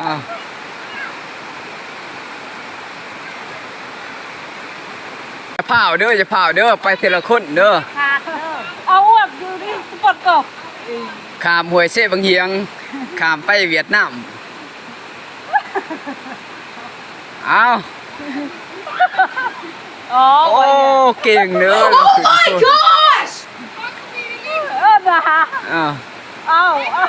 อ้าวจะเผาเด้อจะเผาเด้อไปทีละคนเด้อขาดเด้อเอาแบบอยู่นี่สปอร์ตกบข้ามห้วยเสบางเฮียงข้ามไปเวียดนามเอาอ๋อโอ้เก่งเด้อเราขึ้นคน gosh! เออนะฮะอ้าวเอาเอา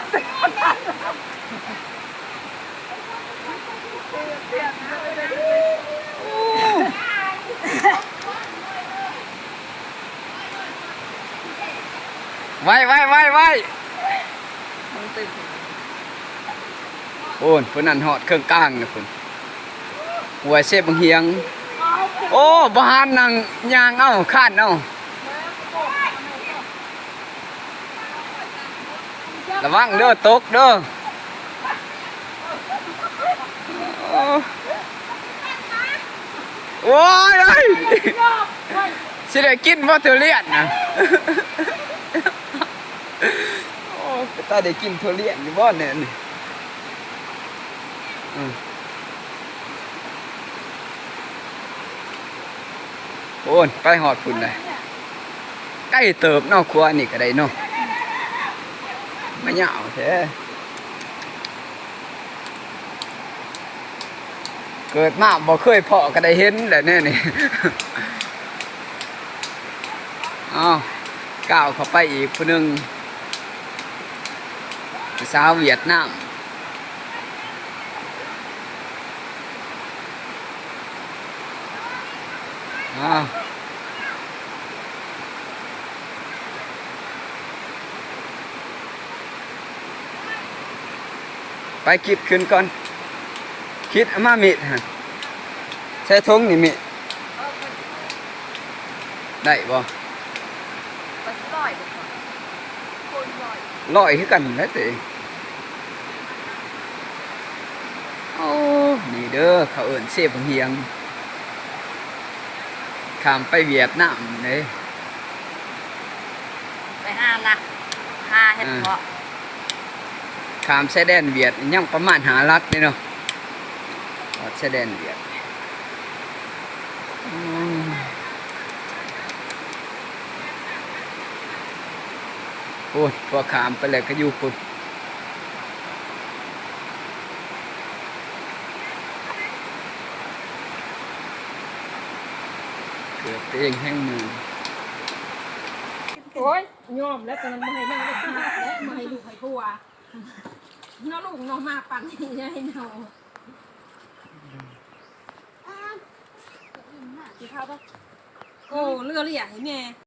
ไว้ไว้ไว้ไว้โอ้นเพิ่นนั่นฮอดเครื่องกลางนะเพิ่นหัวเสบางเฮียง โอ้บานนั่งยางเอ้าข้านเอ้าระวังเด้อตกเด้อโอ้ โอ้ยเอ้ยสิได้กินบ่ทุเรียนนะโอ้ตาได้กินทุเรียนอยู่บ่เนี่ยนี่อืมโอ้นไปหอดพุ่นเลยใกล้เติบนอกครัวนี่ก็ได้เนาะไม่เหงาแท้ เกิดมาบ่เคยเพาะก็ได้เห็นแหละแน่นี่อ้าก้าวเข้าไปอีกผู้หนึงสาวเวียดนามอ้าวไปคิดขึ้นก่อน คิดเอามามิดฮะใช้ทงนี่มิดได้บ่ไปลอยดีกว่าคนลอยลอยคือกันแล้วตัวเองโอ้นี่เด้อเขาเอิ้นเสพเฮียงข้ามไปเวียดนามเลยไปหาลักหาเห็ดเพาะข้ามชายแดนเวียดยังประมาณหาลักนี่เนาะ ออดชายแดนเวียดอืมโอ้ยพอข้ามไปเลยก็อยู่ปุ่นเกือบตัวเองแห้งมือ โอ้ยยอมแล้วตอนนั้นมาให้แม่ได้ทาและมาให้ลูกให้ผัวน้องลูกน้องมาปั่นให้ให้เนา กินข้าวปะโอ้เลือเรียให้แม่